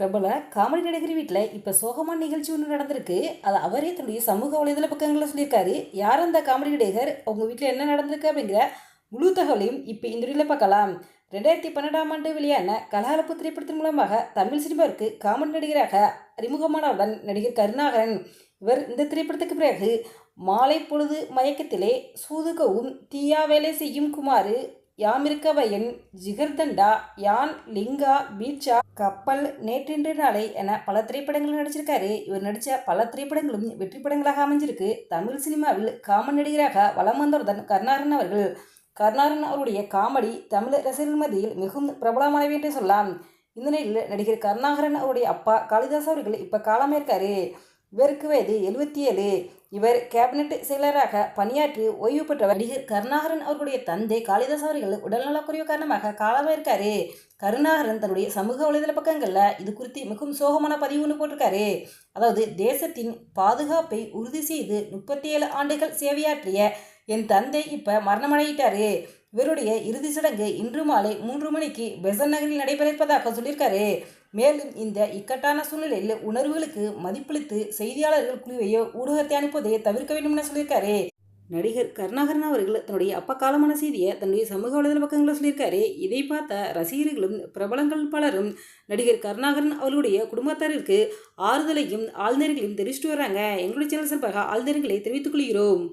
பிரபல காமெடி நடிகர் வீட்டில் இப்போ சோகமான நிகழ்ச்சி ஒன்று நடந்திருக்கு. அது அவரே தன்னுடைய சமூக வலைதள பக்கங்களில் சொல்லியிருக்காரு. யார் அந்த காமெடி நடிகர்? உங்கள் வீட்டில் என்ன நடந்திருக்கு அப்படிங்கிற முழு தகவலையும் இப்போ இந்த வீடியோவில் பார்க்கலாம். ரெண்டாயிரத்தி பன்னெண்டாம் ஆண்டு வெளியான கலகலப்பு திரைப்படத்தின் மூலமாக தமிழ் சினிமாவிற்கு காமெடி நடிகராக அறிமுகமானவுடன் நடிகர் கருணாகரன். இவர் இந்த திரைப்படத்துக்கு பிறகு மாலை பொழுது மயக்கத்திலே சூதுகவும் தீயா வேலை செய்யும் குமார் யாமிருக்கவையின் ஜிகர்தண்டா யான் லிங்கா பீட்சா கப்பல் நேற்றின்று நாளை என பல திரைப்படங்கள் நடிச்சிருக்காரு. இவர் நடித்த பல திரைப்படங்களும் வெற்றி படங்களாக அமைஞ்சிருக்கு. தமிழ் சினிமாவில் காமன் நடிகராக வலம் வந்தவர்தான் கருணாகரன் அவர்கள். கருணாகரன் அவருடைய காமெடி தமிழ் ரசிகர்கள் மத்தியில் மிகவும் பிரபலமானவை என்று சொல்லலாம். இந்த நிலையில் நடிகர் கருணாகரன் அவருடைய அப்பா காளிதாஸ் அவர்கள் இப்போ காலமே இருக்காரு இவருக்கு வயது எழுபத்தி ஏழு இவர் கேபினெட் செயலராக பணியாற்றி ஓய்வு பெற்றவர். நடிகர் கருணாகரன் அவர்களுடைய தந்தை காளிதாஸ் அவர்கள் உடல்நலக்குறைவு காரணமாக காலமாயிருக்காரு கருணாகரன் தன்னுடைய சமூக வலைதள பக்கங்களில் இது குறித்து மிகவும் சோகமான பதிவு ஒன்று போட்டிருக்காரு. அதாவது தேசத்தின் பாதுகாப்பை உறுதி செய்து முப்பத்தி ஏழு ஆண்டுகள் சேவையாற்றிய என் தந்தை இப்போ மரணமடையிட்டாரு. இவருடைய இறுதி சடங்கு இன்று மாலை மூன்று மணிக்கு பெசன் நகரில் நடைபெற இருப்பதாக சொல்லியிருக்காரு. மேலும் இந்த இக்கட்டான சூழ்நிலையில் உணர்வுகளுக்கு மதிப்பளித்து செய்தியாளர்கள் குழுவையோ ஊடகத்தை அனுப்புவதை தவிர்க்க வேண்டும் என சொல்லியிருக்காரு. நடிகர் கருணாகரன் அவர்கள் தன்னுடைய அப்பா காலமான செய்தியை தன்னுடைய சமூக வலைதள பக்கங்களில் சொல்லியிருக்காரு. இதை பார்த்த ரசிகர்களும் பிரபலங்கள் பலரும் நடிகர் கருணாகரன் அவர்களுடைய குடும்பத்தாரிற்கு ஆறுதலையும் ஆழ்நர்களையும் தெரிவிச்சுட்டு வராங்க எங்களுடைய சேனல் சார்பாக ஆழ்நர்களை தெரிவித்துக் கொள்கிறோம்.